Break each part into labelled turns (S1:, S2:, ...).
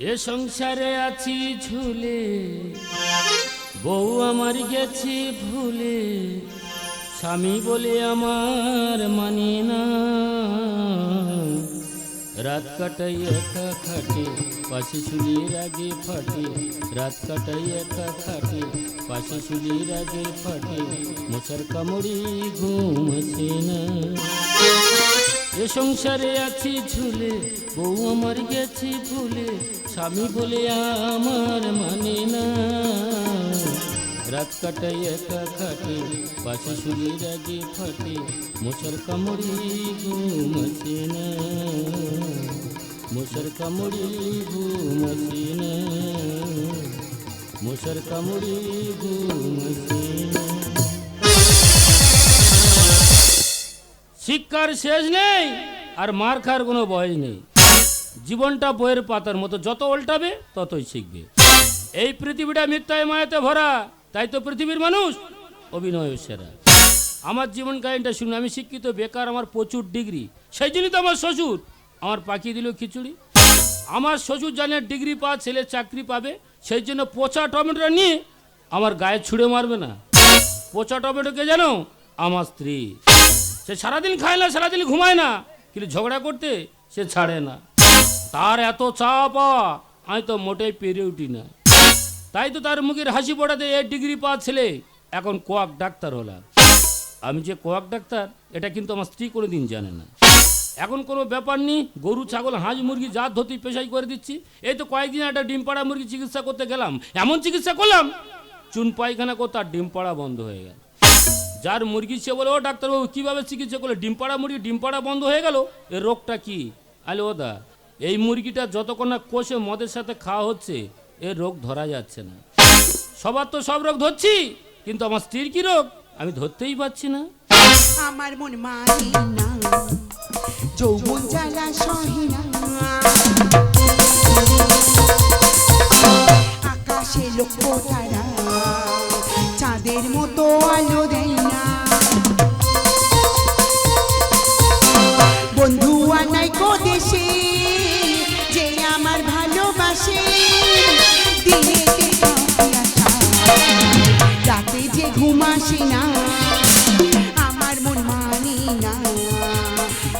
S1: এ সংসারে আছি ঝুলে, বউ আমার গেছি ভুলে, স্বামী বলে আমার মানি না। রাত কাটাই একা খাটে, পাশে শুলির আগে ফাটে, রাত কাটাই একা খাটে, পাশে শুলির আগে ফাটে, মশার কামড়ি ঘুম আসে না। এ সংসারে আছি ঝুলে, বউ আমার গেছি ভুলে স্বামী বলে আমার মানে না। রাত কাটাই একা খাটে, পাশে শুলির আগে ফাটে, মশার কামড়ি ঘুম না। মশার কামড়ি ঘুম না। মশার কামড়ি ঘুম শিক্ষার শেষ নেই আর মার খাওয়ার কোনো বয়স নেই। জীবনটা বইয়ের পাতার মতো যত উল্টাবে ততই শিখবে। এই পৃথিবীটা মিথ্যায় মায়াতে ভরা, তাই তো পৃথিবীর মানুষ অভিনয় সেরা। আমার জীবন কাহিনীটা শুনুন, আমি শিক্ষিত, বেকার, আমার প্রচুর ডিগ্রি। সেই জন্যই তো আমার শ্বশুর আমার পাকিয়ে দিল খিচুড়ি। আমার শ্বশুর জানে ডিগ্রি পাওয়া ছেলে চাকরি পাবে, সেই জন্য পচা টমেটোটা নিয়ে আমার গায়ে ছুঁড়ে মারবে না। পচা টমেটোকে জানো? আমার স্ত্রী। সে সারাদিন খায় না, সারাদিন ঘুমায় না। কিন্তু ঝগড়া করতে সে ছাড়ে না। তার এত চাপ, আমি তো মোটেই পেরে উঠি না। তাই তো তার মুখের হাসি পড়াতে এ ডিগ্রি পাওয়া ছেলে এখন কোয়াক ডাক্তার হলাম। আমি যে কোয়াক ডাক্তার, এটা কিন্তু আমার স্ত্রী কোনো দিন জানে না। এখন কোনো ব্যাপার নেই, গরু, ছাগল, হাঁস, মুরগি, জাত ধরতে পেশাই করে দিচ্ছি। এই তো কয়েকদিন একটা ডিম পাড়া মুরগি চিকিৎসা করতে গেলাম। এমন চিকিৎসা করলাম, চুন পায়খানা করতে আর ডিম পাড়া বন্ধ হয়ে গেল। যার মুরগি সে বলে, ও ডাক্তারবাবু, কীভাবে চিকিৎসা করলে? ডিম পাড়া মুরগি ডিম পাড়া বন্ধ হয়ে গেল। এর রোগটা কি? আলে ও দা, এই মুরগিটা যতক্ষণ না কষে মদের সাথে খাওয়া হচ্ছে এর রোগ ধরা যাচ্ছে না। সবার তো সব রোগ ধরছি, কিন্তু আমার স্ত্রীর কি রোগ? আমি ধরতেই পারছি না।
S2: আমার মন মানে না আকাশে চাঁদের মতো আলো ঘুম আসে না আমার মন মানে না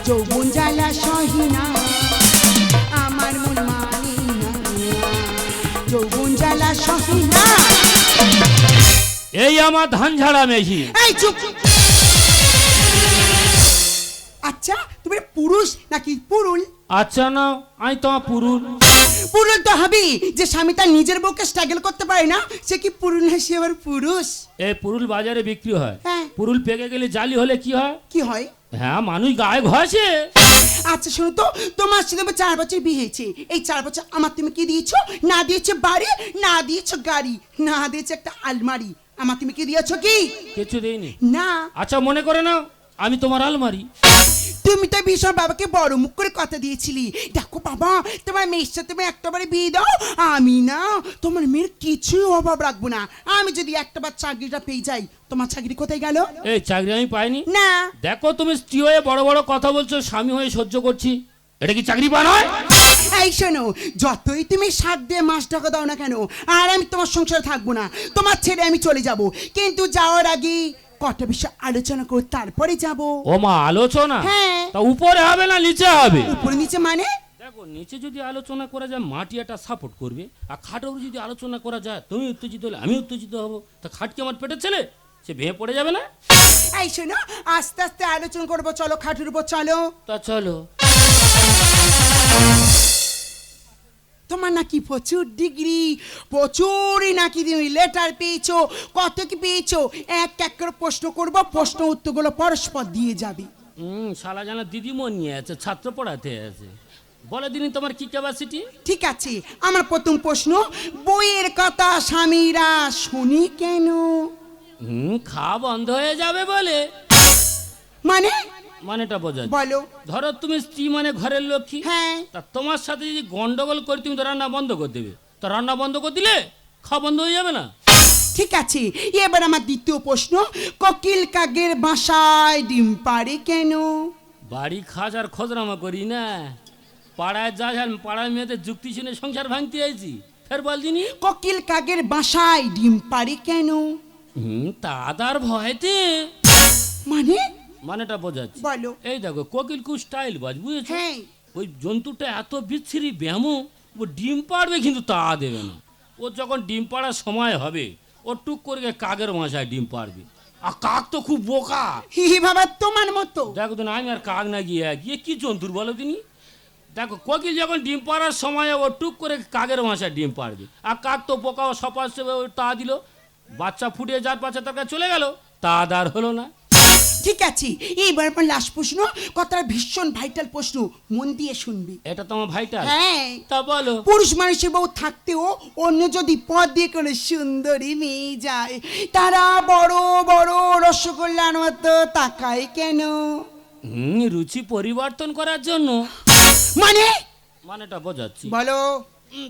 S2: যৌবন জ্বালা সহে না আমার মন মানে না যৌবন জ্বালা সহে না।
S1: এই আমার ধান ঝাড়া মেশিন।
S2: এই চুপ। আচ্ছা তুমি পুরুষ নাকি পুরুল?
S1: আচ্ছা না আমি তোমার পুরুল।
S2: পুরুল তো হবেই। যে স্বামী তার নিজের বউকে স্ট্রাগল করতে পারে না সে কি পুরুল না সে আবার পুরুষ?
S1: এই পুরুল বাজারে বিক্রি হয়।
S2: হ্যাঁ।
S1: পুরুল পেকে গেলে জালি হলে কি হয়?
S2: কি হয়?
S1: হ্যাঁ মানুষ গায়ে ঘষে।
S2: আচ্ছা শোনো তো তোমার সাথে আমার চার বছর বিয়ে হয়েছে। এই চার বছর আমার তুমি কি দিয়েছ? না দিয়েছ বাড়ি না দিয়েছ গাড়ি না দিয়েছ একটা আলমারি। আমার তুমি কি দিয়েছ কি?
S1: কিছু দেয়নি
S2: না।
S1: আচ্ছা মনে করে নাও। আমি তোমার আলমারি।
S2: তুমি তো ভীষণ বাবাকে বড় মুখ করে কথা দিয়েছিলি। দেখো বাবা তোমার মেয়ের সাথে তুমি একটা বারে বিয়ে দাও। আমি না তোমার মেয়ের কিছুই অভাব রাখব না। আমি যদি একটা বার চাকরিটা পেয়ে যাই তোমার চাকরি কোথায় গেল?
S1: এই চাকরি আমি পাইনি।
S2: না।
S1: দেখো তুমি স্ত্রী হয়ে বড় বড় কথা বলছো স্বামী হয়ে সহ্য করছি। এটা কি চাকরি পান হয়
S2: এই শোনো যতই তুমি সাত দিয়ে মাস টাকা দাও না কেন আর আমি তোমার সংসারে থাকব না। তোমার ছেড়ে আমি চলে যাব। কিন্তু যাওয়ার আগে কত বিষয় আলোচনা করে তারপরে যাব।
S1: ও মা আলোচনা?
S2: হ্যাঁ।
S1: তা উপরে হবে না নিচে হবে?
S2: উপরে নিচে মানে?
S1: দেখো নিচে যদি আলোচনা করা যায় মাটি একটা সাপোর্ট করবে। আর খাটের উপরে যদি আলোচনা করা যায় তুমি উত্তেজিত হলে আমি উত্তেজিত হব। তা খাট কি আমার পেটের ছেলে? সে ভেঙে পড়ে যাবে না?
S2: এই শোনো আস্তে আস্তে আলোচনা করব চলো খাটের উপর চলো।
S1: তা চলো।
S2: তোমার নাকি প্রচুর ডিগ্রি প্রচুরই নাকি তুমি লেটার পেয়েছ কত কি পেয়েছ? এক এক করে প্রশ্ন করব প্রশ্ন উত্তরগুলো পরস্পর দিয়ে যাবে।
S1: হুম শালা জানা দিদিমন নিয়ে আছে ছাত্র পড়াতে আছে। বলে দিনই তোমার কি ক্যাপাসিটি
S2: ঠিক আছে আমার প্রথম প্রশ্ন বইয়ের কথা স্বামীরা শুনি কেন?
S1: হুম খাওয়া বন্ধ হয়ে যাবে বলে।
S2: মানে?
S1: মানেটা বোঝা যায়।
S2: বলো।
S1: ধরো তুমি স্ত্রী মানে ঘরের লক্ষ্মী।
S2: হ্যাঁ।
S1: তা তোমার সাথে যদি গন্ডগোল করে তুমি তো রান্না বন্ধ করে দেবে। তো রান্না বন্ধ করে দিলে খাওয়া বন্ধ হয়ে যাবে না?
S2: ঠিক আছে এবার আমার দ্বিতীয় প্রশ্ন কোকিল কাকের বাসায় ডিম পারে কেন?
S1: বাড়ি খাস আর খজরামা করি না। পাড়ায় যা যান পাড়ায় মেয়েদের যুক্তি শুনে সংসার ভাঙতে আইছি। ফের বল দিনি
S2: কোকিল কাকের বাসায় ডিম পাড়ে কেন?
S1: হুম তাদার ভয়তে।
S2: মানে?
S1: মানেটা বোঝাচ্ছি।
S2: বলো।
S1: এই দেখো কোকিল কু স্টাইল বাজ বুঝেছ?
S2: হ্যাঁ।
S1: ওই জন্তুটা এত বিচ্ছিরি ব্যামো ও ডিম পাড়বে কিন্তু তা দেবে না। ও যখন ডিম পাড়ার সময় হবে ও টুক করে কাকের মাসায় ডিম পাড়বে। আর কাক তো খুব বোকা।
S2: হি হি বাবা তোমার মতো।
S1: দেখো তো আমি আর কাক না গিয়ে গিয়ে কি জন্তুর বলো তিনি? দেখো কোকিল যখন ডিম পাড়ার সময় ও টুক করে কাকের মাসায় ডিম পাড়বে। আর কাক তো বোকা ও সপাস তা দিল। বাচ্চা ফুটিয়ে যার বাচ্চা তার কাছে চলে গেল তা আর হলো না।
S2: ঠিক আছে এইবার আমার লাস্ট প্রশ্ন কথাটা ভীষণ ভাইটাল প্রশ্ন মন দিয়ে শুনবি।
S1: এটা তোমার ভাইটা
S2: হ্যাঁ।
S1: তা বলো।
S2: পুরুষ মানুষের বউ থাকতেও অন্য যদি পথ দিয়ে কোনো সুন্দরী মেয়ে যায় তারা বড় বড় রসগোল্লার মতো তাকায় কেন?
S1: হুম রুচি পরিবর্তন করার জন্য।
S2: মানে?
S1: মানেটা বোঝাচ্ছি।
S2: বলো।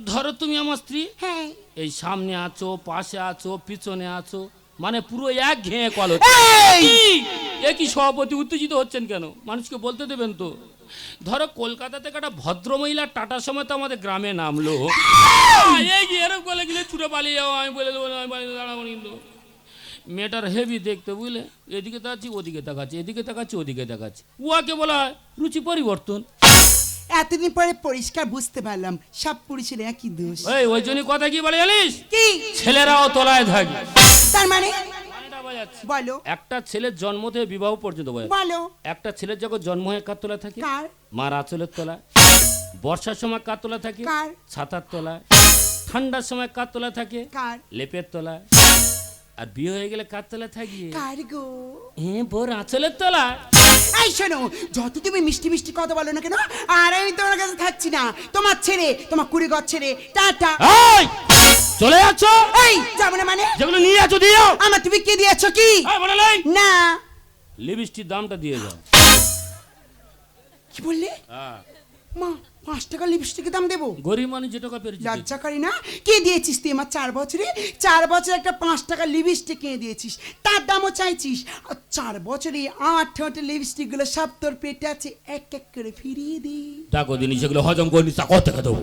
S1: ধরো তুমি আমার স্ত্রী।
S2: হ্যাঁ।
S1: এই সামনে আছো পাশে আছো পিছনে আছো। মানে পুরো এক ঘেয়ে কল
S2: এই!
S1: এ কি সভাপতি উত্তেজিত হচ্ছেন কেন? মানুষকে বলতে দেবেন তো। ধরো কলকাতা থেকে একটা ভদ্রমহিলা টাটার সময় তো আমাদের গ্রামে নামলো। এরকম বলে গেলে ছুটে পালিয়ে যাও আমি বলে দেবো আমি পালিয়ে দাঁড়াবো কিন্তু। মেয়েটার হেভি দেখতে বুঝলে? এদিকে তাকাচ্ছি ওদিকে তাকাচ্ছি এদিকে তাকাচ্ছি ওদিকে তাকাচ্ছি। উহাকে বলা হয় রুচি পরিবর্তন।
S2: এতদিন পরে পরিষ্কার বুঝতে পারলাম সব পুরুষের একই দোষ।
S1: ওই ওই জন্যই কথা কি বলে জানিস?
S2: কি?
S1: ছেলেরাও তলায় থাকবে
S2: তার মানে? বলো।
S1: একটা ছেলের জন্ম থেকে বিবাহ পর্যন্ত বয়স
S2: বলো।
S1: একটা ছেলের যখন জন্ম হয় কার তলা থাকে? মার আঁচলের তলা বর্ষার সময় কার তলা থাকে? ছাতার তলা ঠান্ডার সময় কার তলা থাকে? লেপের তলা আর বিয়ে হয়ে গেলে কার তলা থাকি? হ্যাঁ বোর আঁচলের তলা
S2: এই শোনো যত তুমি মিষ্টি মিষ্টি কথা বলো না কেন আর আমি তোমার কাছে থাকছি না। তোমার ছেড়ে তোমার কুড়ি ঘর ছেড়ে টাটা।
S1: এই! চলে যাচ্ছ?
S2: এই যাব না মানে?
S1: যেগুলো নিয়ে যাচ্ছ দিও
S2: আমার তুমি কে দিয়েছ কি?
S1: এই, বলে নাই।
S2: না।
S1: লিপস্টিক দামটা দিয়ে যাও।
S2: কি বললে?
S1: হ্যাঁ।
S2: মা পাঁচ টাকা লিপস্টিকের দাম দেবো?
S1: গরিব মানুষ যে টাকা পেরেছি
S2: লজ্জা করি না? কে দিয়েছিস তুই আমার চার বছরে? চার বছরে একটা পাঁচ টাকা লিপস্টিক কিনে দিয়েছিস। তার দামও চাইছিস। আর চার বছরে আট ঠোঁটে লিপস্টিকগুলো সব তোর পেটে আছে। এক এক করে ফিরিয়ে দি।
S1: ডাকো দিন সেগুলো হজম করিনি তা কত টাকা দেবো।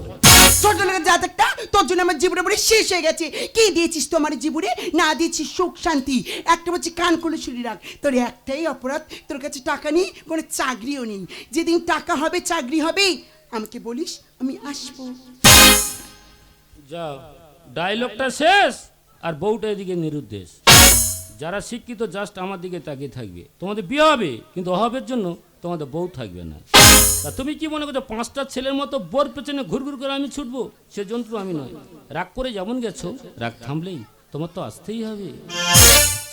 S2: ছোট লোকের জাতকটা তোর জন্য আমার জীবনে পরে শেষ হয়ে গেছে। কে দিয়েছিস তো আমার জীবনে? না দিয়েছিস সুখ শান্তি। একটা বলছি কান খুলে শুনি রাখ। তোর একটাই অপরাধ তোর কাছে টাকা নেই কোনো চাকরিও নেই। যেদিন টাকা হবে চাকরি হবে আমাকে বলিস, আমি আসব।
S1: যাও। ডায়লগটা শেষ আর বউটা এদিকে নিরুদ্দেশ। যারা শিক্ষিত জাস্ট আমার দিকে তাকিয়ে থাকবে। তোমাদের বিয়ে হবে, কিন্তু অভাবের জন্য তোমাদের বউ থাকবে না। তা তুমি কি মনে করছ, পাঁচটা ছেলের মতো বোর পেছনে ঘুরঘুর করে আমি ছুটবো? সে যন্ত্র আমি নয়। রাগ করে যেমন গেছো, রাগ থামলেই তোমার তো আসতেই হবে।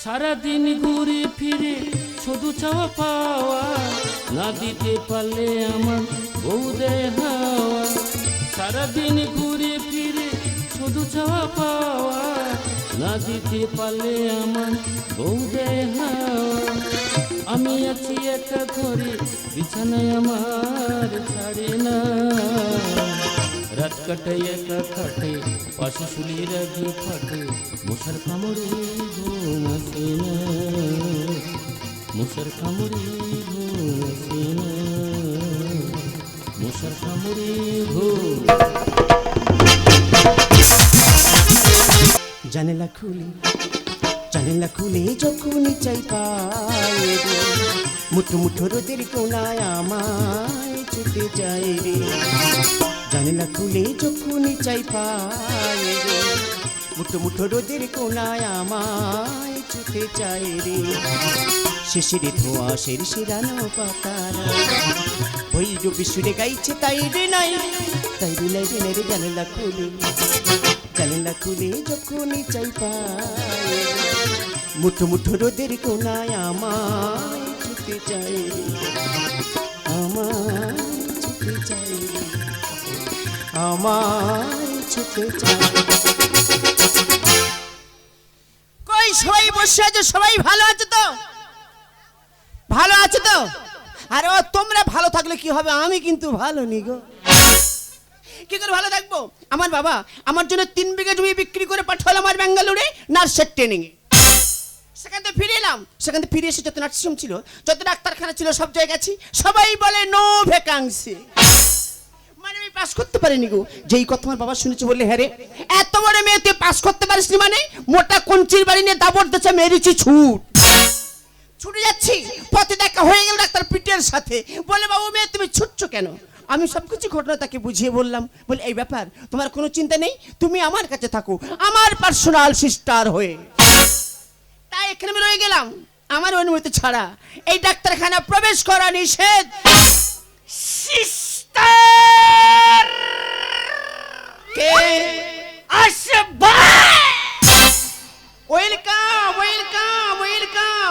S1: সারাদিন ঘুরে ফিরে শুধু চাওয়া পাওয়া, না দিতে পারলে আমার বউ দেয় হাওয়া। সারাদিন ঘুরে ফিরে শুধু চাওয়া পাওয়া, না দিতে পারলে আমার বউ দেয় হাওয়া। আমি আছি একা ঘরে, বিছানায় আমার ছাড়ে না। রাত কাটাই একা খাটে পাশে শুলিয়ে রাখি ফাটে মশার কামড়ে ঘুম আসে না। মশার কামড়ে ঘুম আসে না। মশার কামড়ে ঘুম
S3: জানেলা খুলে জানেলা খুলে যখন চাই পায় মুঠো মুঠো রোদের কোনায় আমায় ছুটে যায় রে। জানেলা খুলে যখন চাই পায় রে। মুঠো মুঠো রোদের কোনায় আমায় ছুটে যায় রে। শেষের ধোঁয়া, শের শিরানো পাতারা। ওই রবি সুরে গাইছে, তাই রে নাই। তাই রে নাই রে নাই রে জানেলা খুলে। জানেলা খুলে যখনই চাই পায় মুঠো মুঠো রোদের কোনায় আমায় ছুটে চাই আমায় ছুটে চাই
S4: কই সবাই বসে আছো? সবাই ভালো আছে তো? ভালো আছে তো? আরে ও, তোমরা ভালো থাকলে কি হবে? আমি কিন্তু ভালো নি গো। কি করে ভালো থাকব? আমার বাবা আমার জন্য তিন বিঘা জমি বিক্রি করে পাঠালো আমার ব্যাঙ্গালোরে নার্সের ট্রেনিং সেখান থেকে ফিরে এলাম। সেখান থেকে ফিরে এসে যত নার্সিংহোম ছিল, যত ডাক্তারখানা ছিল, সব জায়গায় গেছি সবাই বলে নো ভ্যাকান্সি পাস করতে পারেনি গো। যেই কথা আমার বাবা শুনেছে বললে হ্যাঁ রে, এত বড় মেয়ে, তুই পাস করতে পারিস নি মানে? মোটা কঞ্চির বাড়ি নিয়ে দাবর দিচ্ছে মেরেছি, ছুট। ছুটে যাচ্ছি, পথে দেখা হয়ে গেল ডাক্তার পিটের সাথে। বলে, বাবু মেয়ে, তুমি ছুটছো কেন? আমি সব কিছু ঘটনা তাকে বুঝিয়ে বললাম। বলে, এই ব্যাপার, তোমার কোনো চিন্তা নেই? তুমি আমার কাছে থাকো, আমার পার্সোনাল সিস্টার হয়ে। তাই এখানে আমি রয়ে গেলাম, আমার অনুমতি ছাড়া। এই ডাক্তারখানা প্রবেশ করা নিষেধ। সিস্টার কে? আসবে। ওয়েলকাম ওয়েলকাম ওয়েলকাম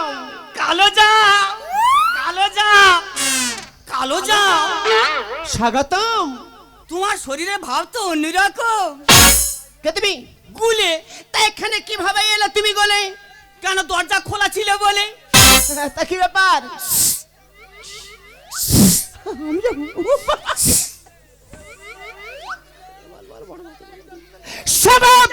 S5: কালো যা কালো যা কালো যা
S4: স্বাগতম।
S5: তোমার শরীরে ভাব তো অন্যরকম।
S4: কে তুমি গুলে তা এখানে কীভাবে এলে তুমি গলে?
S5: কেন দরজা খোলা ছিল বলে?
S4: তা কি ব্যাপার? সবাব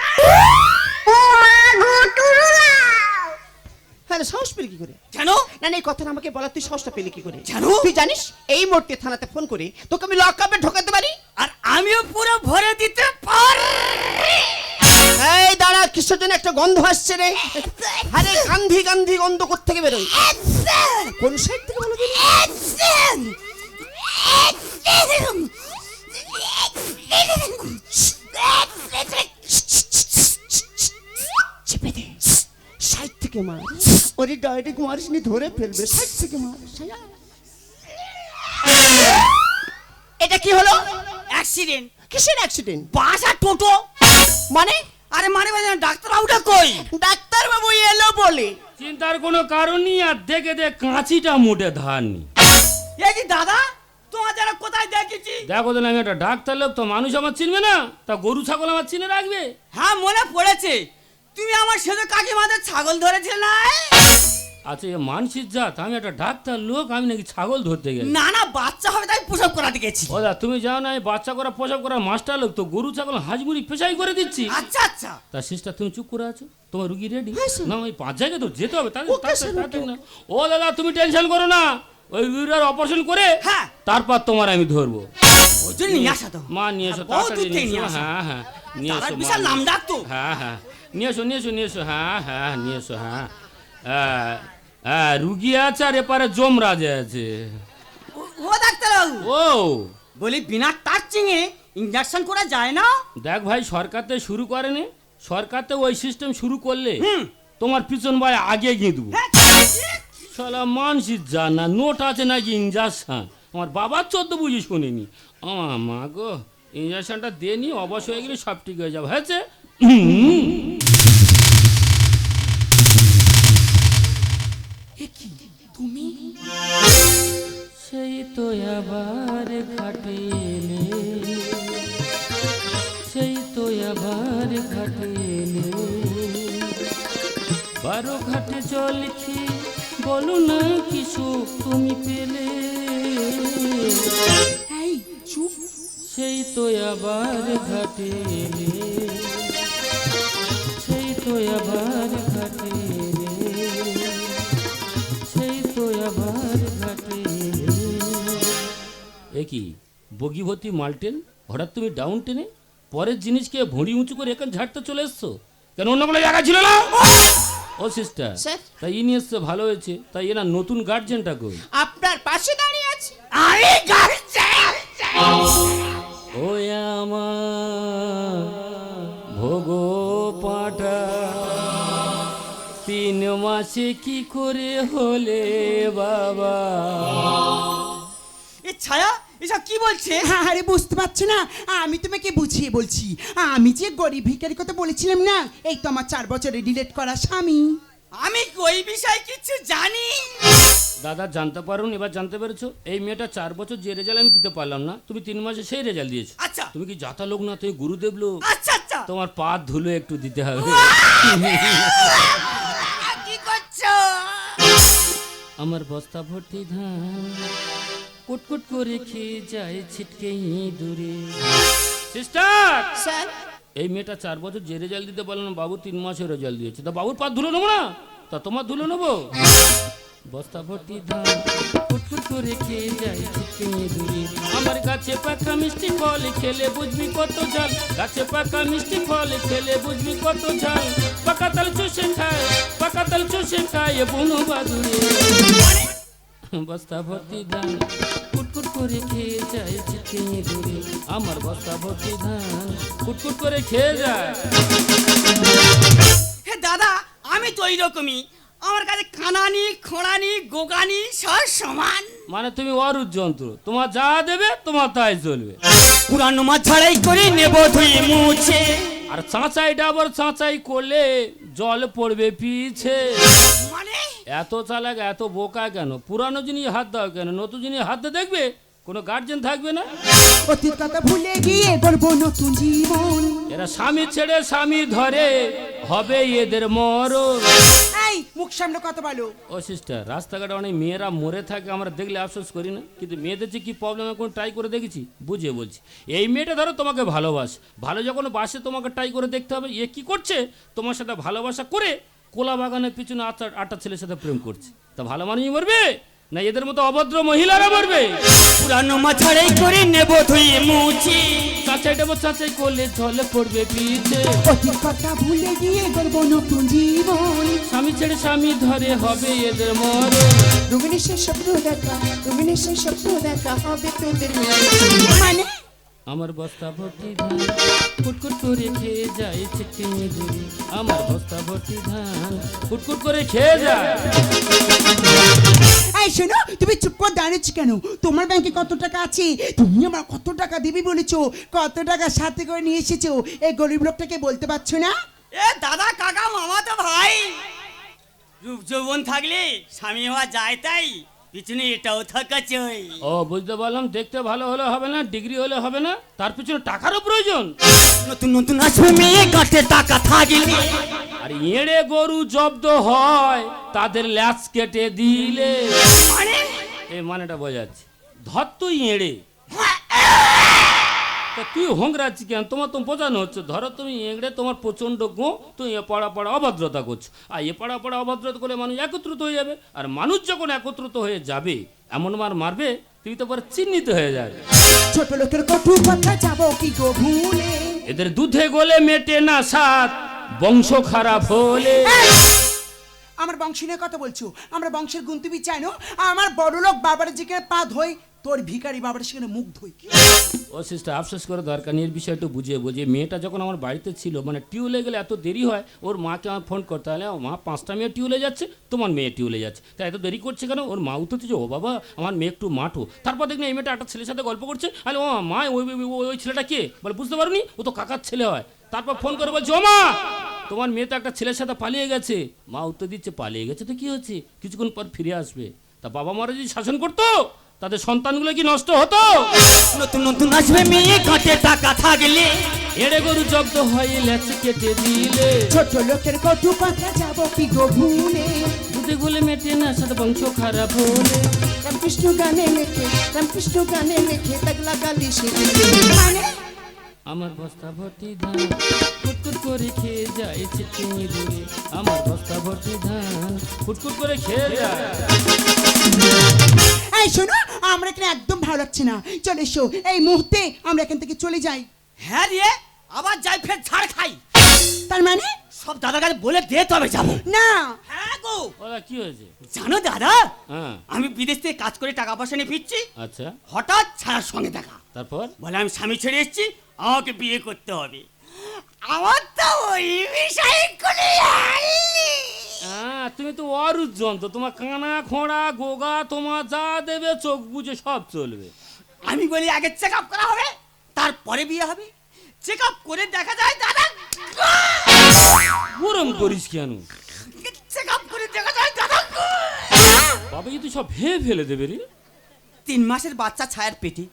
S4: হ্যাঁ সাহস পেলে কি করে?
S5: কেন
S4: না এই কথাটা আমাকে বলা তুই সাহসটা পেলে কি করে?
S5: কেন?
S4: তুই জানিস এই মুহূর্তে থানাতে ফোন করে তোকে আমি লকআপে ঢোকাতে পারি?
S5: আর আমিও পুরো ভরে দিতে পারি
S4: এই দাঁড়া কিসের জন্য একটা গন্ধ আসছে রে? আরে গান্ধী গান্ধী গন্ধ কোথেকে বেরোয়? কোন সাইড থেকে বলো দিন চেপে দে। সাইড থেকে মার। ওরে ডাইরেক্ট মারিসনি ধরে ফেলবে। সাইড থেকে মার। এটা কি হলো?
S5: অ্যাক্সিডেন্ট
S4: কিসের অ্যাক্সিডেন্ট
S5: বাস আর টোটো?
S4: মানে?
S5: আরে মানে মানে ডাক্তার আউটা কই?
S4: ডাক্তার বাবু এলো বলে।
S1: চিন্তার কোনো কারণ নেই আর দেখে দেখ কাঁচিটা মোটে ধার নি
S5: এই যে দাদা তোমার যেন কোথায় দেখেছি?
S1: দেখো তো আমি একটা ডাক্তার লোক তো মানুষ আমার চিনবে না? তা গরু ছাগল আমার চিনে রাখবে?
S5: হ্যাঁ মনে পড়েছে। তুমি আমার সাথে কাকিমাদের ছাগল ধরেছিলে না
S1: আচ্ছা এ মানসিক জাত আমি একটা ডাক্তার লোক আমি নাকি ছাগল ধরতে গেছি।
S5: না না বাচ্চা হবে তাই প্রসব করাতে গেছি।
S1: ও দা তুমি যাও না আমি বাচ্চা করা পোশাক করা মাস্টার লোক তো গরু ছাগল হাঁসমুড়ি পেশাই করে দিচ্ছি।
S5: আচ্ছা আচ্ছা।
S1: তা সিস্টার তুমি চুপ করে আছো? তোমার রুগী রেডি না ওই পাঁচ জায়গায় তো যেতে হবে তাহলে ও দাদা তুমি টেনশন করো না। ওই রুগীর অপারেশন করে
S5: হ্যাঁ।
S1: তারপর তোমার আমি ধরবো।
S5: ওই জন্য নিয়ে আসা তো।
S1: মা নিয়ে এসো তাড়াতাড়ি নিয়ে এসো। হ্যাঁ হ্যাঁ নিয়ে এসো
S5: বিশাল নাম ডাক তো।
S1: হ্যাঁ হ্যাঁ নিয়ে এসো নিয়ে এসো নিয়ে এসো। হ্যাঁ হ্যাঁ নিয়ে এসো হ্যাঁ। হ্যাঁ হ্যাঁ রুগী আছে আর এপারে জমরাজে আছে।
S5: ও- ডাক্তার
S1: ও।
S5: বলি বিনা টাচিং এ ইঞ্জেকশন করা যায় না?
S1: দেখ ভাই সরকার তো শুরু করেনি। সরকার তো ওই সিস্টেম শুরু করলে তোমার পিছন ভাই আগে গিয়ে দেবো।
S5: হ্যাঁ,
S1: শালা মানসিক যা না নোট আছে নাকি ইঞ্জেকশন আমার বাবার চোদ্দ বুঝি শুনিনি। আমার মা গো ইঞ্জেকশনটা দিয়ে নি অবশ্য হয়ে গেলে সব ঠিক হয়ে যাবে। হয়েছে?
S5: তুমি?
S1: সেই তো আবার এলে। সেই তো আবার এলে। বারো ঘাটে জল খেয়ে বলো না কিছু তুমি পেলে? সেই তো আবার ঘাটে সেই তো আবার ঘাটে সেই তো আবার ঘাটে এ কি বগি ভর্তি মালটেন? হঠাৎ তুমি ডাউন টেনে পরের জিনিসকে ভুঁড়ি উঁচু করে এখানে ঝাড়তে চলে এসছো? কেন অন্য কোনো জায়গা ছিল না? ও সিস্টার
S4: স্যার।
S1: তাই ইনি এসছে ভালো হয়েছে। তাই এনা নতুন গার্জেনটা কই?
S4: আপনার পাশে দাঁড়িয়ে আছে।
S5: আরে গার্জেন
S1: ও আমার ভোগ পাটা তিন মাসে কি করে হলে বাবা?
S5: এ ছায়া এসব কি বলছে?
S2: আরে বুঝতে পারছ না। আমি তোমাকে বুঝিয়ে বলছি। আমি যে গরিব ভিখারি কথা বলেছিলাম না এই তো আমার চার বছরে ডিলেট করা স্বামী।
S5: আমি ওই বিষয়ে কিছু জানি।
S1: দাদা জানতে পারুন এবার জানতে পেরেছ? এই মেয়েটা চার বছর যে রেজাল্ট আমি দিতে পারলাম না তুমি তিন মাসে সেই রেজাল্ট দিয়েছ।
S5: আচ্ছা।
S1: তুমি কি যাতা লোক না তুমি গুরুদেব লোক?
S5: আচ্ছা আচ্ছা।
S1: তোমার পা ধুলো একটু দিতে হবে।
S5: কি করছ?
S1: আমার বস্তা ভর্তি ধান। কুটকুট করে খেয়ে যায় ছিটকে দূরে সিস্টার
S4: স্যার
S1: এই মেয়েটা চার বছর যে রেজাল্ট দিতে পারল না বাবু তিন মাসের রেজাল্ট দিয়েছে। তা বাবুর পা ধুলো নেব না? তা তোমার ধুলো নেব? বস্তা ভর্তি ধান ফুটফুট করে খেয়ে যায় চিকেন দূরে আমার গাছে পাকা মিষ্টি ফল খেলে বুঝবি কত ঝাল। গাছে পাকা মিষ্টি ফল খেলে বুঝবি কত ঝাল। পাকা তাল চুষে খায় পাকা তাল চুষে খায় বনু বাদুরে বস্তা ভর্তি ধান ফুটফুট করে খেয়ে যায় চিকেন দূরে আমার বস্তা ভর্তি ধান ফুটফুট করে খেয়ে যায়।
S5: হে দাদা আমি তো ওই রকমই আমার কাছে কানানি খোঁড়ানি গোগানি সব সমান।
S1: মানে তুমি অরুদ যন্ত্র। তোমার যা দেবে তোমার তাই চলবে।
S5: পুরানো মাছ ছাড়াই করে নেব ধুয়ে মুছে।
S1: আর চাঁচাইটা আবার চাঁচাই করলে জল পড়বে পিছে।
S5: মানে
S1: এত চালাক এত বোকা কেন? পুরানো জিনিস হাত দাও কেন? নতুন জিনিস হাত দেখবে? কোনো গার্জেন থাকবে না?
S2: অতীত কথা ভুলে গিয়ে গড়বো নতুন জীবন।
S1: এরা স্বামী ছেড়ে স্বামী ধরে হবে এদের মরণ।
S2: এই মুখ সামনে কথা বলো।
S1: ও সিস্টার রাস্তাঘাটে অনেক মেয়েরা মরে থাকে আমরা দেখলে আফসোস করি না। কিন্তু মেয়েদের যে কী প্রবলেম কোনো ট্রাই করে দেখেছি? বুঝিয়ে বলছি। এই মেয়েটা ধরো তোমাকে ভালোবাস। ভালো যখন বাসে তোমাকে ট্রাই করে দেখতে হবে এ কি করছে? তোমার সাথে ভালোবাসা করে কোলা বাগানের পিছনে আটটা আটটা ছেলের সাথে প্রেম করছে। তা ভালো মানুষই মরবে? না এদের মতো অভদ্র মহিলারা মরবে?
S5: পুরানো মাছ ছাড়াই করে নেব ধুয়ে মুছে।
S1: চাচাই দেবো চাচাই করলে জলে পড়বে পিছে
S2: অতীত কথা ভুলে গিয়ে গড়বো নতুন জীবন।
S1: স্বামী ছেড়ে স্বামী ধরে হবে এদের মরণ।
S3: রঙিনী সে স্বপ্ন দেখা রঙিনী সে স্বপ্ন দেখা হবে তোদের
S2: মানে
S1: আমার বস্তা ভর্তি ধান ফুটকুট করে খেয়ে যায় চিকেন দূরে। আমার বস্তা ভর্তি ধান ফুটকুট করে খেয়ে যায়।
S2: এই শোনো তুমি চুপ করে দাঁড়িয়েছো কেন? তোমার ব্যাংকে কত টাকা আছে? তুমি আমার কত টাকা দিবি বলেছ? কত টাকা সাথে করে নিয়ে এসেছ? এই গরিব লোকটাকে বলতে পারছ না?
S5: এ দাদা কাকা মামা তো ভাই। রূপ যৌবন থাকলে স্বামী হওয়া যায় তাই। পিছনে এটাও থাকা চাই।
S1: ও বুঝতে পারলাম দেখতে ভালো হলে হবে না ডিগ্রি হলে হবে না তার পিছনে টাকারও প্রয়োজন।
S5: নতুন নতুন আসবে মেয়ে কাটে টাকা থাকলে।
S1: আর এড়ে গরু জব্দ হয় তাদের ল্যাচ কেটে দিলে।
S5: মানে?
S1: এই মানেটা বোঝাচ্ছে। ধর তুই এড়ে। তা তুই হোংরাচ্ছি কেন? তোমার তো বোঝানো হচ্ছে। ধরো তুমি এঁড়ে তোমার প্রচণ্ড গো তুমি এ পড়া পড়া অভদ্রতা করছ। আর এ পড়া পড়া অভদ্রতা করলে মানুষ একত্রিত হয়ে যাবে। আর মানুষ যখন একত্রিত হয়ে যাবে এমন মার মারবে তুই তো পরে চিহ্নিত হয়ে যাবে।
S2: ছোট লোকের কটু কথা যাব কি গো ভুলে?
S1: এদের দুধে গলে মেটে না সাত বংশ খারাপ হলে।
S2: আমার বংশ নিয়ে কথা বলছো। আমরা বংশের গুণ তুমি চাই না আমার বড় লোক বাবার যেখানে পা ধোই তোর ভিখারি বাবার সেখানে মুখ ধোই
S1: ও সিস্টার আফসোস করে দরকার নেই, এর বিষয়টা বুঝিয়ে বুঝিয়ে। মেয়েটা যখন আমার বাড়িতে ছিল মানে টিউলে গেলে এত দেরি হয়, ওর মাকে আমার ফোন করতে হলে মা, পাঁচটা মেয়ে টিউলে যাচ্ছে, তোমার মেয়ে টিউলে যাচ্ছে। তাই এত দেরি করছে কেন? ওর মা উত্তর দিচ্ছে ও বাবা, আমার মেয়ে একটু মাঠো। তারপর দেখলে এই মেয়েটা একটা ছেলের সাথে গল্প করছে। আরে ও মা, ওই- ওই ছেলেটা কে? বলে, বুঝতে পারোনি? ও তো কাকার ছেলে হয়। তারপর ফোন করে বলছে, ও মা, তোমার মেয়ে তো একটা ছেলের সাথে পালিয়ে গেছে। মা উত্তর দিচ্ছে, পালিয়ে গেছে তো কি হচ্ছে? কিছুক্ষণ পর ফিরে আসবে। তা বাবা মারা যদি শাসন করতো তাদের সন্তানগুলো কি নষ্ট হতো?
S5: নতুন নতুন আসবে মেয়ে গাঁটে টাকা থাকলে।
S1: এড়ে গরু জব্দ হয়ে লেচে কেটে দিলে।
S2: ছোট লোকের কটু কথা যাব কি গো ভুলে।
S1: দুধে গুলে মেটে না সাথে বংশ খারাপ হলে।
S3: রামকৃষ্ণ গানে লেখে রামকৃষ্ণ গানে লেখে তাগলা গালি সে
S2: মানে
S1: আমার বস্তা ভর্তি ধান। করে খেয়ে যায় চিটকিনি দূরে আমার বস্তা ভর্তি ধান ফুটকুট করে খেয়ে যায়।
S2: এই শোনো আমরা এখানে একদম ভালো লাগছে না। চলে এসো এই মুহূর্তে আমরা এখান থেকে চলে যাই।
S5: হ্যাঁ রে আবার যাই ফের ছাড় খাই।
S2: তার মানে?
S5: সব দাদার কাছে বলে দে তবে যাব।
S2: না।
S5: হ্যাঁ গো।
S1: ওরা কি হয়েছে?
S5: জানো দাদা
S1: হ্যাঁ।
S5: আমি বিদেশ থেকে কাজ করে টাকা পয়সা নিয়ে ফিরছি।
S1: আচ্ছা।
S5: হঠাৎ ছাড়ার সঙ্গে দেখা।
S1: তারপর?
S5: বলে আমি স্বামী ছেড়ে এসেছি আমাকে বিয়ে করতে হবে। আমার তো ওই বিষয়ে কোনো
S1: হ্যাঁ তুমি তো অরুদ যন্ত্র তোমার কানা খোঁড়া গোগা তোমার যা দেবে চোখ বুঝে সব চলবে।
S5: আমি বলি আগে চেক আপ করা হবে তারপরে বিয়ে হবে। চেক আপ করে দেখা যায় দাদা
S1: ওরম করিস কেন?
S5: চেক আপ করে দেখা যায় দাদা
S1: বাবা যদি সব ভেয়ে ফেলে দেবে রে।
S5: তিন মাসের বাচ্চা ছায়ার পেটে।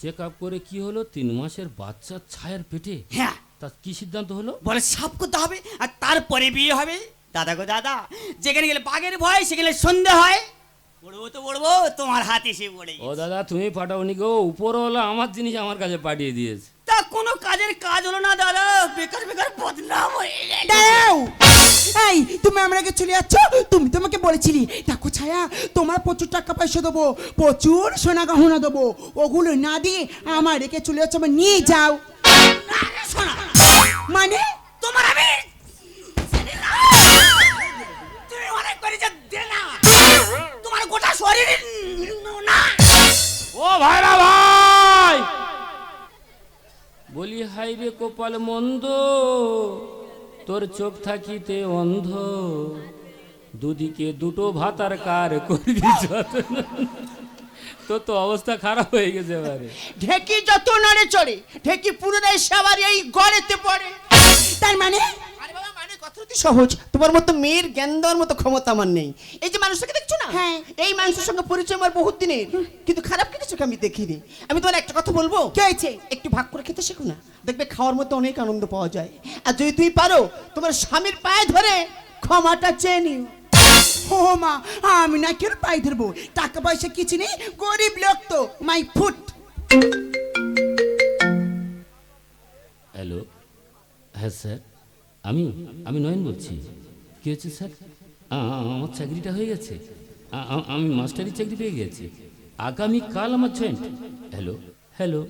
S1: চেক আপ করে কি হলো? তিন মাসের বাচ্চার ছায়ের পেটে?
S5: হ্যাঁ
S1: তা কি সিদ্ধান্ত হলো?
S5: বলে সাপ করতে হবে আর তারপরে বিয়ে হবে। দাদা গো দাদা যেখানে গেলে বাঘের ভয় সেখানে সন্ধে হয়। পড়ব তো পড়ব তোমার হাতে সে পড়ে
S1: ও দাদা তুমি পাঠাওনি গো উপরওয়ালা আমার জিনিস আমার কাছে পাঠিয়ে দিয়েছে।
S5: তা কোনো কাজের কাজ হলো না দাদা। বেকার বেকার বদনাম হয়ে গেছে।
S2: এই তুমি আমরা আগে চলে যাচ্ছ? তুমি তোমাকে বলেছিলি দেখো ছায়া তোমার প্রচুর টাকা পয়সা দেবো প্রচুর সোনা গহনা দেবো। ওগুলো না দিয়ে আমার রেখে চলে যাচ্ছে আমার নিয়ে যাও। মানে
S5: তোমার আমি তুমি অনেক করে যে দিলে তোমার গোটা শরীর না।
S1: ও ভাইরা ভাই। বলি হাই রে কপাল মন্দ তোর চোখ থাকিতে অন্ধ। দুদিকে দুটো ভাতার কার করবি যত্ন? তোর তো অবস্থা খারাপ হয়ে গেছে এবারে।
S4: ঢেকি যত নড়ে চড়ে ঢেকি পুনরায় সবার এই গড়েতে পড়ে।
S2: তার মানে?
S4: আরে বাবা মানে কথা অতি সহজ তোমার মতো মেয়ের জ্ঞান দেওয়ার মতো ক্ষমতা আমার নেই। এই যে মানুষটাকে দেখছ না?
S2: হ্যাঁ।
S4: এই মানুষের সঙ্গে পরিচয় আমার বহুত দিনের। কিন্তু খারাপ কিছুকে আমি দেখিনি। আমি তোমার একটা কথা বলব?
S2: কি হয়েছে?
S4: একটু ভাগ করে খেতে শেখো না। দেখবে খাওয়ার মতো অনেক আনন্দ পাওয়া যায়। আর যদি তুমি পারো তোমার স্বামীর পায়ে ধরে ক্ষমাটা চেয়ে নিও।
S2: ও মা, আমি না কেউ পাই ধরবো? টাকা পয়সা কিছু নেই, গরিব লোক তো, মাই ফুট।
S1: হ্যালো হ্যাঁ স্যার, আমি আমি নয়ন বলছি। কী হয়েছে স্যার? আমার চাকরিটা হয়ে গেছে। আমি মাস্টারি চাকরি পেয়ে গেছি। আগামীকাল আমার জয়েন্ট। Hello hello.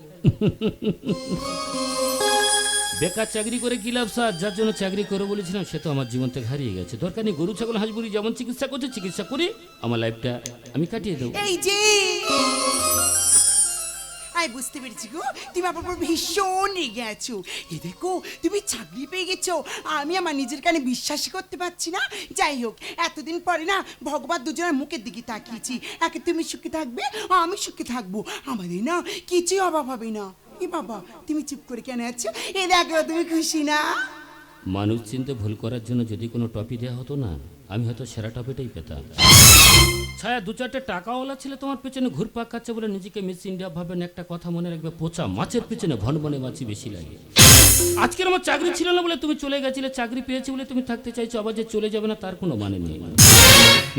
S1: বেকার চাকরি করে কি লাভ, স্যার? যার জন্য চাকরি করে বলেছিলাম, সে তো আমার জীবন থেকে হারিয়ে গেছে। দরকার নেই, গরু, ছাগল, হাঁসবুড়ি যেমন চিকিৎসা করছে, চিকিৎসা করে, আমার লাইফটা আমি কাটিয়ে দেবো।
S2: এই যে! আই বুঝতে পেরেছি গো, তুমি আমার উপর ভীষণ রেগে আছো। এ দেখো, তুমি চাকরি পেয়ে গেছো। আমি আমার নিজের কানে বিশ্বাসই করতে পারছি না। যাই হোক, এতদিন পরে না, ভগবান দুজনের মুখের দিকে তাকিয়েছি। একে তুমি সুখে থাকবে, আমি সুখে থাকব। আমাদের না, কিছুই অভাব হবে না। এ বাবা, তুমি চুপ করে কেন আছো? এ দেখো, তুমি খুশি না?
S1: মানুষ চিনতে ভুল করার জন্য যদি কোনো টপি দেওয়া হতো না, আমি হয়তো সেরা টপিটাই পেতাম। ছায়া, দু চারটে টাকাওয়ালা ছিল তোমার পেছনে ঘুরপাক খাচ্ছে বলে নিজেকে মিস ইন্ডিয়া ভাবেন, একটা কথা মনে রাখবে, পচা মাছের পেছনে ভন বনে মাছি বেশি লাগে। আজকের আমার চাকরি ছিল না বলে তুমি চলে গেছিলে, চাকরি পেয়েছি বলে তুমি থাকতে চাইছো, আবার যে চলে যাবে না, তার কোনো মানে নেই।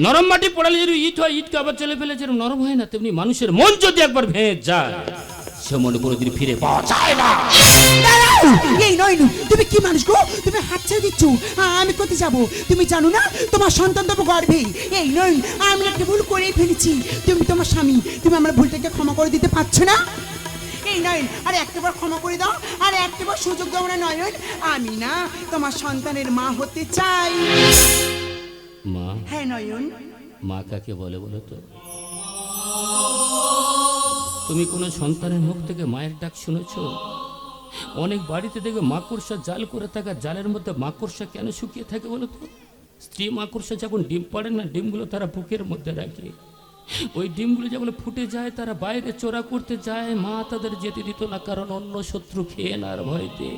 S1: নরম মাটি পড়ালে যদি ইট হয়, ইটকে আবার চলে ফেলে যেরকম নরম হয় না, তেমনি মানুষের মন যদি একবার ভেঙে যায়। সে মনে কোনোদিন ফিরে পাওয়া যায় না!
S2: এই নয় তুমি কি মানুষ গো? তুমি হাত ছেড়ে দিচ্ছ। আমি কোথায় যাব? তুমি জানো না? তোমার সন্তান দেবো গর্ভে। এই নয় আমি একটা ভুল করেই ফেলেছি। তুমি তোমার স্বামী তুমি আমার ভুলটাকে ক্ষমা করে দিতে পারছ না? এই নয় আরে একটাবার ক্ষমা করে দাও। আর একটাবার সুযোগ দাও না নয়ন। আমি না তোমার সন্তানের মা হতে চাই।
S1: মা?
S2: হ্যাঁ নয়ন।
S1: মা কাকে বলে বলো তো? তুমি কোনো সন্তানের মুখ থেকে মায়ের ডাক শুনেছ? অনেক বাড়িতে দেখবে মাকড়সা জাল করে থাকা জালের মধ্যে মাকড়সা কেন শুকিয়ে থাকে বলো তো? স্ত্রী মাকড়সা যখন ডিম পাড়ে না, ডিমগুলো তারা বুকের মধ্যে রাখে। ওই ডিমগুলো যখন ফুটে যায়, তারা বাইরে চোরা করতে যায়, মা তাদের যেতে দিত না, কারণ অন্য শত্রু খেয়ে না ভয়তে।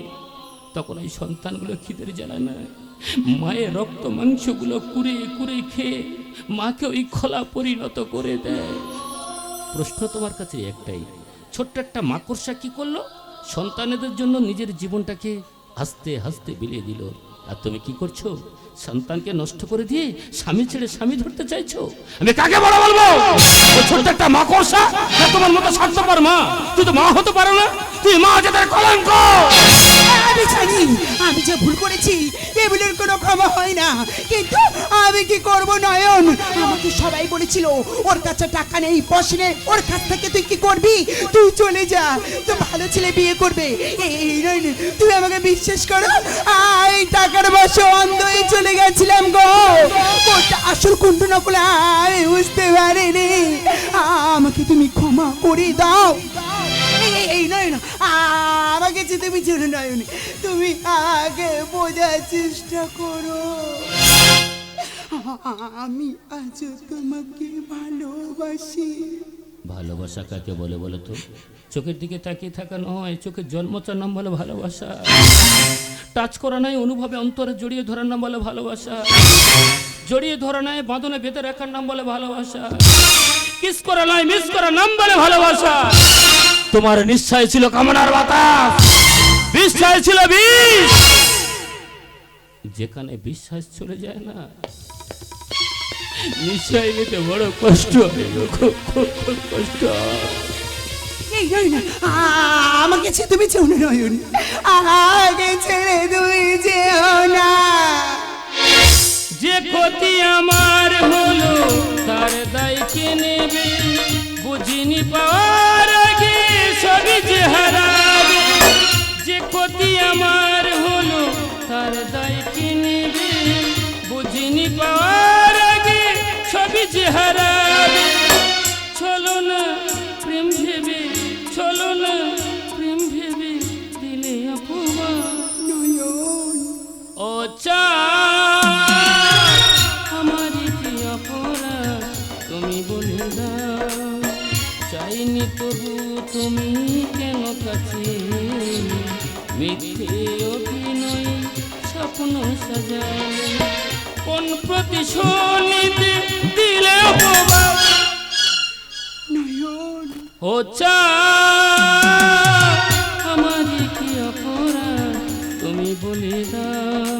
S1: তখন ওই সন্তানগুলো খিদের জানায় না। মায়ের রক্ত মাংসগুলো কুড়ে কুড়ে খেয়ে মাকে ওই খোলা পরিণত করে দেয়। প্রশ্ন তোমার কাছে একটাই, ছোট্ট একটা মাকড়সা কি করল? সন্তানেদের জন্য নিজের জীবনটাকে হাসতে হাসতে বিলিয়ে দিল। আর তুমি কি করছ? সন্তানকে নষ্ট করে দিয়ে স্বামী ছেড়ে স্বামী ধরতে চাইছো? আমি কাকে বড় বলব? ছোট্ট একটা মাকড়সা? তোমার মতো স্বার্থপর মা। তুই তো মা হতে পারো না। তুই মা যাদের কলঙ্ক!
S2: আমি আমি যে ভুল করেছি এগুলোর কোনো ক্ষমা হয় না। কিন্তু আমি কি করব, নয়ন? আমাকে সবাই বলেছিল, ওর কাছে টাকা নেই পয়সা নেই ওর কাছ থেকে তুই কি করবি? তুই চলে যা, তো ভালো ছেলে বিয়ে করবে। এই নয় তুই আমাকে বিশ্বাস করো এই টাকার বসে অন্ধ হয়ে চলে গেছিলাম গো। ওটা আসল কুণ্ঠ নকল বুঝতে পারিনি। আমাকে তুমি ক্ষমা করে দাও। এই, নয় না আমাকে যে তুমি নয়ন। তুমি আগে বোঝার চেষ্টা করো। আমি আজ তোমাকে ভালোবাসি।
S1: ভালোবাসা কাকে বলে বলো তো? চোখের দিকে তাকিয়ে থাকা নয় চোখের জন্মচার নাম বলে ভালোবাসা। টাচ করা নাই অনুভবে অন্তরে জড়িয়ে ধরার নাম বলে ভালোবাসা। জড়িয়ে ধরা নাই বাঁধনে বেঁধে রাখার নাম বলে ভালোবাসা। কিস করা নাই মিস করা নাম বলে ভালোবাসা। তোমার নিশ্চয় ছিল কামনার বাতাস। বিশ্বাস ছিল বিষ। যেখানে বিশ্বাস চলে যায় না নিশ্চয় নিতে বড় কষ্ট হয় গো, খুব খুব খুব কষ্ট। হয়।
S2: এই নয় না আমাকে ছেড়ে তুমি চেও না।
S1: ক্ষতি আমার হলো, তার দায় কে নেবে? বুঝিনি পাওয়ার আগে সবই যে হারাবে। যে ক্ষতি আমার হলো, তার দায় কে নেবে? বুঝিনি পাওয়ার আগে সবই যে হারাবে। তুমি কেন কাছে মিথ্যে অভিনয় স্বপ্ন সাজাও কোন প্রতিশোধ দিলে অপবাদ? ও চা আমারই কি অপরাধ? তুমি বলে দাও।